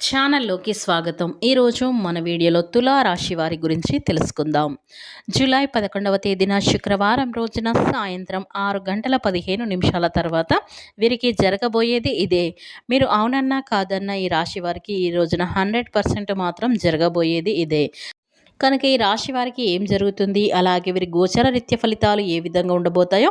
ఛానల్లోకి స్వాగతం. ఈరోజు మన వీడియోలో తులా రాశి వారి గురించి తెలుసుకుందాం. జూలై పదకొండవ తేదీన శుక్రవారం రోజున సాయంత్రం ఆరు గంటల పదిహేను నిమిషాల తర్వాత వీరికి జరగబోయేది ఇదే. మీరు అవునన్నా కాదన్నా ఈ రాశి వారికి ఈ రోజున హండ్రెడ్ పర్సెంట్ మాత్రం జరగబోయేది ఇదే. కనుక ఈ రాశి వారికి ఏం జరుగుతుంది? అలాగే వీరి గోచర రీత్య ఫలితాలు ఏ విధంగా ఉండబోతాయో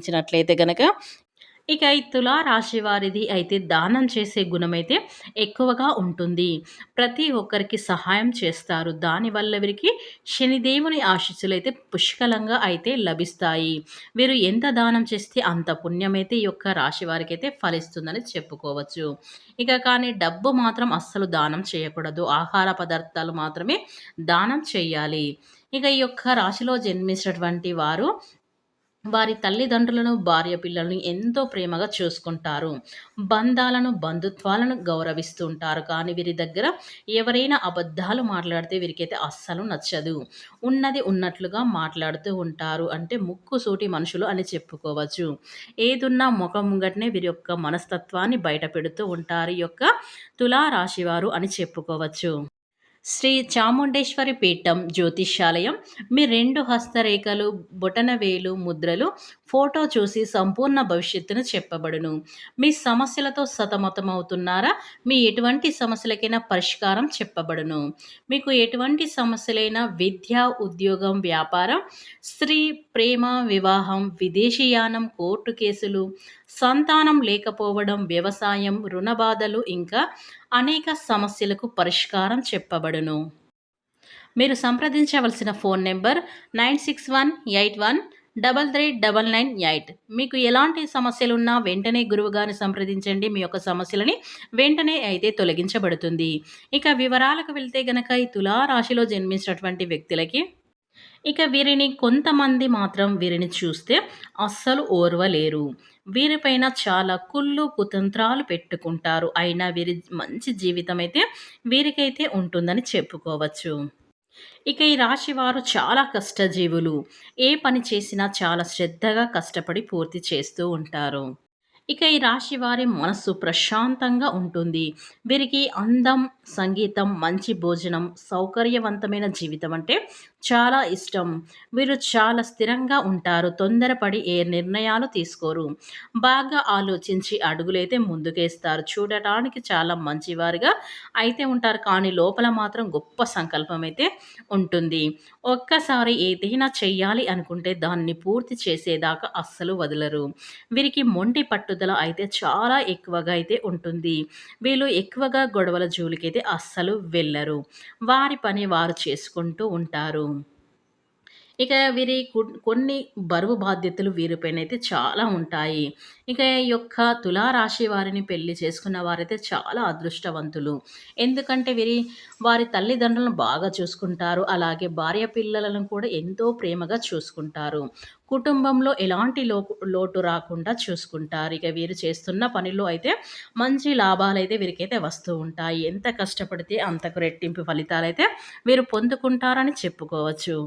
పరిశీలించినట్లయితే గనక ఇక తులా రాశి వారిది అయితే దానం చేసే గుణమైతే ఎక్కువగా ఉంటుంది. ప్రతి ఒక్కరికి సహాయం చేస్తారు. దానివల్ల వీరికి శనిదేవుని ఆశీస్సులు అయితే పుష్కలంగా అయితే లభిస్తాయి. వీరు ఎంత దానం చేస్తే అంత పుణ్యమైతే ఈ యొక్క రాశి వారికి అయితే ఫలిస్తుందని చెప్పుకోవచ్చు. ఇక కానీ డబ్బు మాత్రం అస్సలు దానం చేయకూడదు. ఆహార పదార్థాలు మాత్రమే దానం చేయాలి. ఇక ఈ యొక్క రాశిలో జన్మించినటువంటి వారు వారి తల్లిదండ్రులను భార్య పిల్లలను ఎంతో ప్రేమగా చూసుకుంటారు. బంధాలను బంధుత్వాలను గౌరవిస్తుంటారు. కానీ వీరి దగ్గర ఎవరైనా అబద్ధాలు మాట్లాడితే వీరికైతే అస్సలు నచ్చదు. ఉన్నది ఉన్నట్లుగా మాట్లాడుతూ ఉంటారు. అంటే ముక్కు సూటి మనుషులు అని చెప్పుకోవచ్చు. ఏదున్నా ముఖం ముంగటనే వీరి యొక్క మనస్తత్వాన్ని బయట పెడుతూ ఉంటారు. ఈ యొక్క తులారాశివారు అని చెప్పుకోవచ్చు. శ్రీ చాముండేశ్వరి పీఠం జ్యోతిష్యాలయం. మీ రెండు హస్తరేఖలు బొటనవేలు ముద్రలు ఫోటో చూసి సంపూర్ణ భవిష్యత్తును చెప్పబడును. మీ సమస్యలతో సతమతమవుతున్నారా? మీ ఎటువంటి సమస్యలకైనా పరిష్కారం చెప్పబడును. మీకు ఎటువంటి సమస్యలైనా విద్య ఉద్యోగం వ్యాపారం స్త్రీ ప్రేమ వివాహం విదేశీయానం కోర్టు కేసులు సంతానం లేకపోవడం వ్యవసాయం రుణబాధలు ఇంకా అనేక సమస్యలకు పరిష్కారం చెప్పబడును మీరు సంప్రదించవలసిన phone number nine six one eight one double three double nine eight. మీకు ఎలాంటి సమస్యలు ఉన్నా వెంటనే గురువుగారిని సంప్రదించండి. మీ యొక్క సమస్యలని వెంటనే అయితే తొలగించబడుతుంది. ఇక వివరాలకు వెళ్తే గనక ఈ తులారాశిలో జన్మించినటువంటి వ్యక్తులకి ఇక వీరిని కొంతమంది మాత్రం వీరిని చూస్తే అస్సలు ఓర్వలేరు. వీరిపైన చాలా కుళ్ళు కుతంత్రాలు పెట్టుకుంటారు. అయినా వీరి మంచి జీవితం అయితే వీరికైతే ఉంటుందని చెప్పుకోవచ్చు. ఇక ఈ రాశి వారు చాలా కష్టజీవులు. ఏ పని చేసినా చాలా శ్రద్ధగా కష్టపడి పూర్తి చేస్తూ ఉంటారు. ఇక ఈ రాశి వారి మనస్సు ప్రశాంతంగా ఉంటుంది. వీరికి అందం సంగీతం మంచి భోజనం సౌకర్యవంతమైన జీవితం అంటే చాలా ఇష్టం. వీరు చాలా స్థిరంగా ఉంటారు తొందరపడి ఏ నిర్ణయాలు తీసుకోరు. బాగా ఆలోచించి అడుగులైతే ముందుకేస్తారు. చూడటానికి చాలా మంచివారుగా అయితే ఉంటారు. కానీ లోపల మాత్రం గొప్ప సంకల్పం అయితే ఉంటుంది. ఒక్కసారి ఏదైనా చెయ్యాలి అనుకుంటే దాన్ని పూర్తి చేసేదాకా అస్సలు వదలరు. వీరికి మొండి పట్టు పట్టుదల అయితే చాలా ఎక్కువగా అయితే ఉంటుంది. వీళ్ళు ఎక్కువగా గొడవల జోలికైతే అస్సలు వెళ్ళరు. వారి పని వారు చేసుకుంటూ ఉంటారు. ఇక వీరి కొన్ని బరువు బాధ్యతలు వీరిపైన అయితే చాలా ఉంటాయి. ఇక ఈ యొక్క తులారాశి వారిని పెళ్ళి చేసుకున్న వారైతే చాలా అదృష్టవంతులు. ఎందుకంటే వీరి వారి తల్లిదండ్రులను బాగా చూసుకుంటారు. అలాగే భార్య పిల్లలను కూడా ఎంతో ప్రేమగా చూసుకుంటారు. కుటుంబంలో ఎలాంటి లో లోటు రాకుండా చూసుకుంటారు. ఇక వీరు చేస్తున్న పనిలో అయితే మంచి లాభాలు అయితే వీరికైతే వస్తూ ఉంటాయి. ఎంత కష్టపడితే అంతకు రెట్టింపు ఫలితాలు అయితే వీరు పొందుకుంటారని చెప్పుకోవచ్చు.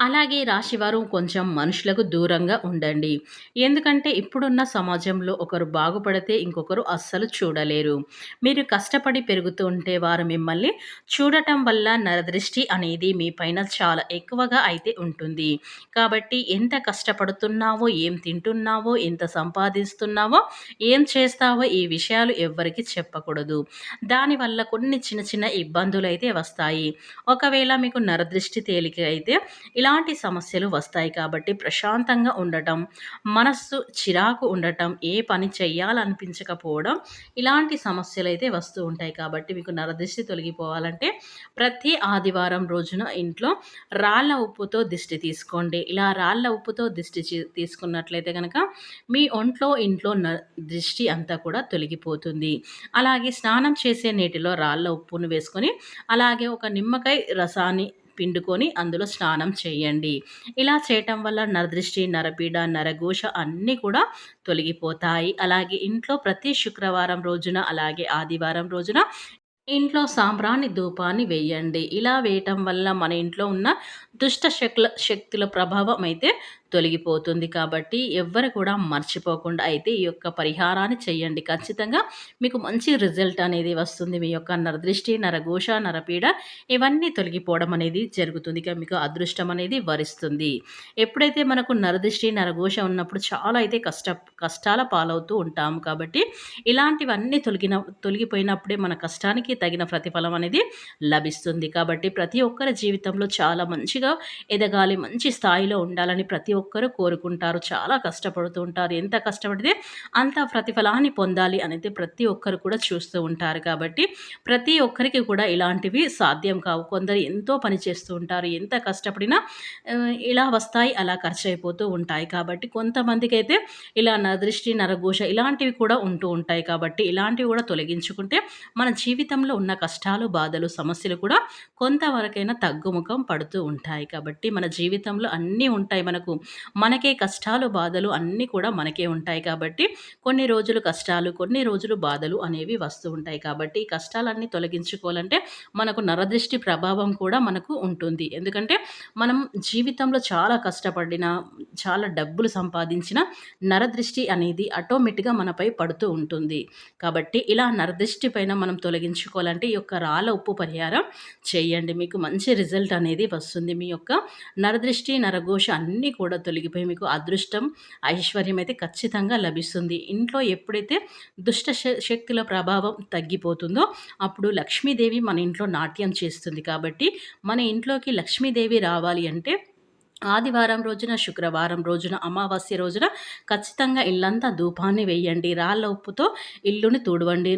అలాగే రాశివారు కొంచెం మనుషులకు దూరంగా ఉండండి. ఎందుకంటే ఇప్పుడున్న సమాజంలో ఒకరు బాగుపడితే ఇంకొకరు అస్సలు చూడలేరు. మీరు కష్టపడి పెరుగుతూ ఉంటే వారు మిమ్మల్ని చూడటం వల్ల నరదృష్టి అనేది మీ పైన చాలా ఎక్కువగా అయితే ఉంటుంది. కాబట్టి ఎంత కష్టపడుతున్నావో ఏం తింటున్నావో ఎంత సంపాదిస్తున్నావో ఏం చేస్తావో ఈ విషయాలు ఎవ్వరికి చెప్పకూడదు. దానివల్ల కొన్ని చిన్న చిన్న ఇబ్బందులు అయితే వస్తాయి. ఒకవేళ మీకు నరదృష్టి తేలిక అయితే ఇలాంటి సమస్యలు వస్తాయి కాబట్టి ప్రశాంతంగా ఉండటం మనస్సు చిరాకు ఉండటం ఏ పని చేయాలనిపించకపోవడం ఇలాంటి సమస్యలు అయితే వస్తూ ఉంటాయి కాబట్టి మీకు నరదిష్టి తొలగిపోవాలంటే ప్రతి ఆదివారం రోజున ఇంట్లో రాళ్ళ ఉప్పుతో దిష్టి తీసుకోండి. ఇలా రాళ్ళ ఉప్పుతో దిష్టి తీసుకున్నట్లయితే కనుక మీ ఒంట్లో ఇంట్లో న దృష్టి అంతా కూడా తొలగిపోతుంది. అలాగే స్నానం చేసే నీటిలో రాళ్ళ ఉప్పును వేసుకొని అలాగే ఒక నిమ్మకాయ రసాన్ని పిండుకొని అందులో స్నానం చేయండి. ఇలా చేయటం వల్ల నరదృష్టి నరపీడ నరఘోష అన్నీ కూడా తొలగిపోతాయి. అలాగే ఇంట్లో ప్రతి శుక్రవారం రోజున అలాగే ఆదివారం రోజున ఇంట్లో సాంబ్రాణి ధూపాన్ని వేయండి. ఇలా వేయటం వల్ల మన ఇంట్లో ఉన్న దుష్ట శక్ల శక్తుల ప్రభావం అయితే తొలగిపోతుంది కాబట్టి ఎవ్వరు కూడా మర్చిపోకుండా అయితే ఈ యొక్క పరిహారాన్ని చేయండి. ఖచ్చితంగా మీకు మంచి రిజల్ట్ అనేది వస్తుంది. మీ యొక్క నరదృష్టి నరఘోష నరపీడ ఇవన్నీ తొలగిపోవడం అనేది జరుగుతుంది. ఇక మీకు అదృష్టం అనేది వరిస్తుంది. ఎప్పుడైతే మనకు నరదృష్టి నరఘోష ఉన్నప్పుడు చాలా అయితే కష్ట కష్టాల పాలవుతూ ఉంటాము కాబట్టి ఇలాంటివన్నీ తొలగిన తొలగిపోయినప్పుడే మన కష్టానికి తగిన ప్రతిఫలం అనేది లభిస్తుంది. కాబట్టి ప్రతి ఒక్కరి జీవితంలో చాలా మంచిగా ఎదగాలి మంచి స్థాయిలో ఉండాలని ప్రతి ఒక్కరూ కోరుకుంటారు. చాలా కష్టపడుతూ ఉంటారు. ఎంత కష్టపడితే అంత ప్రతిఫలాన్ని పొందాలి అనేది ప్రతి ఒక్కరు కూడా చూస్తూ ఉంటారు. కాబట్టి ప్రతి ఒక్కరికి కూడా ఇలాంటివి సాధ్యం కావు. కొందరు ఎంతో పని చేస్తూ ఉంటారు. ఎంత కష్టపడినా ఇలా వస్తాయి అలా ఖర్చు అయిపోతూ ఉంటాయి. కాబట్టి కొంతమందికి అయితే ఇలా నదృష్టి నరఘోష ఇలాంటివి కూడా ఉంటూ ఉంటాయి. కాబట్టి ఇలాంటివి కూడా తొలగించుకుంటే మన జీవితంలో ఉన్న కష్టాలు బాధలు సమస్యలు కూడా కొంతవరకైనా తగ్గుముఖం పడుతూ ఉంటాయి. కాబట్టి మన జీవితంలో అన్నీ ఉంటాయి మనకు. మనకే కష్టాలు బాధలు అన్నీ కూడా మనకే ఉంటాయి కాబట్టి కొన్ని రోజులు కష్టాలు కొన్ని రోజులు బాధలు అనేవి వస్తూ ఉంటాయి కాబట్టి ఈ కష్టాలన్నీ తొలగించుకోవాలంటే మనకు నరదృష్టి ప్రభావం కూడా మనకు ఉంటుంది. ఎందుకంటే మనం జీవితంలో చాలా కష్టపడిన చాలా డబ్బులు సంపాదించిన నరదృష్టి అనేది ఆటోమేటిక్గా మనపై పడుతూ ఉంటుంది. కాబట్టి ఇలా నరదృష్టి పైన మనం తొలగించుకోవాలంటే ఈ యొక్క రాళ్ళ ఉప్పు పరిహారం చేయండి. మీకు మంచి రిజల్ట్ అనేది వస్తుంది. మీ యొక్క నరదృష్టి నరఘోష అన్నీ కూడా తొలగిపోయి మీకు అదృష్టం ఐశ్వర్యం అయితే ఖచ్చితంగా లభిస్తుంది. ఇంట్లో ఎప్పుడైతే దుష్ట శక్తుల ప్రభావం తగ్గిపోతుందో అప్పుడు లక్ష్మీదేవి మన ఇంట్లో నాట్యం చేస్తుంది. కాబట్టి మన ఇంట్లోకి లక్ష్మీదేవి రావాలి అంటే ఆదివారం రోజున శుక్రవారం రోజున అమావాస్య రోజున ఖచ్చితంగా ఇల్లంతా ధూపాన్ని వేయండి. రాళ్ళ ఉప్పుతో ఇల్లుని తుడవండి.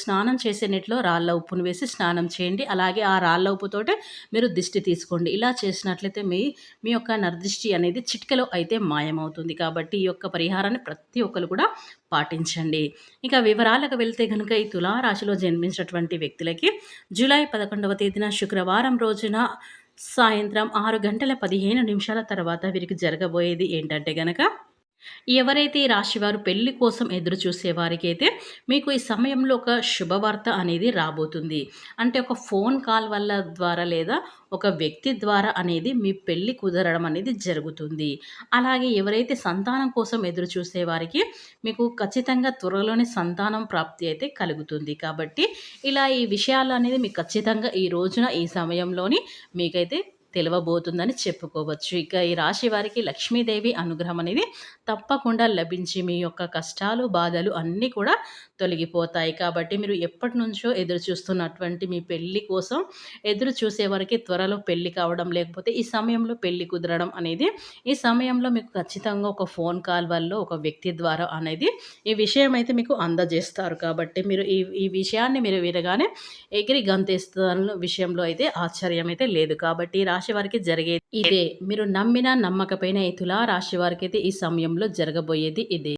స్నానం చేసే నీటిలో రాళ్ళ ఉప్పును వేసి స్నానం చేయండి. అలాగే ఆ రాళ్ళ ఉప్పుతోటే మీరు దిష్టి తీసుకోండి. ఇలా చేసినట్లయితే మీ మీ యొక్క నర్దిష్టి అనేది చిటికలో అయితే మాయమవుతుంది. కాబట్టి ఈ యొక్క పరిహారాన్ని ప్రతి ఒక్కరు కూడా పాటించండి. ఇక వివరాలకు వెళ్తే కనుక ఈ తులారాశిలో జన్మించినటువంటి వ్యక్తులకి జూలై పదకొండవ తేదీన శుక్రవారం రోజున సాయంత్రం ఆరు గంటల పదిహేను నిమిషాల తర్వాత వీరికి జరగబోయేది ఏంటంటే గనక ఎవరైతే ఈ రాశివారు పెళ్ళి కోసం ఎదురు చూసే వారికి అయితే మీకు ఈ సమయంలో ఒక శుభవార్త అనేది రాబోతుంది. అంటే ఒక ఫోన్ కాల్ వల్ల ద్వారా లేదా ఒక వ్యక్తి ద్వారా అనేది మీ పెళ్ళి కుదరడం అనేది జరుగుతుంది. అలాగే ఎవరైతే సంతానం కోసం ఎదురు చూసే వారికి మీకు ఖచ్చితంగా త్వరలోనే సంతానం ప్రాప్తి అయితే కలుగుతుంది. కాబట్టి ఇలా ఈ విషయాలు అనేది మీకు ఖచ్చితంగా ఈ రోజున ఈ సమయంలోని మీకైతే తెలవబోతుందని చెప్పుకోవచ్చు. ఇక ఈ రాశి వారికి లక్ష్మీదేవి అనుగ్రహం అనేది తప్పకుండా లభించి మీ యొక్క కష్టాలు బాధలు అన్నీ కూడా తొలగిపోతాయి. కాబట్టి మీరు ఎప్పటి నుంచో ఎదురు చూస్తున్నటువంటి మీ పెళ్ళి కోసం ఎదురు చూసేవారికి త్వరలో పెళ్ళి కావడం లేకపోతే ఈ సమయంలో పెళ్ళి కుదరడం అనేది ఈ సమయంలో మీకు ఖచ్చితంగా ఒక ఫోన్ కాల్ వల్ల ఒక వ్యక్తి ద్వారా అనేది ఈ విషయం అయితే మీకు అందజేస్తారు. కాబట్టి మీరు ఈ ఈ విషయాన్ని మీరు వినగానే ఎగిరి గంతేస్తున్న విషయంలో అయితే ఆశ్చర్యం అయితే లేదు. కాబట్టి రాశి వారికి జరిగేది ఇదే. మీరు నమ్మిన నమ్మకపోయిన ఈ తులా రాశి వారికి అయితే ఈ సమయంలో జరగబోయేది ఇదే.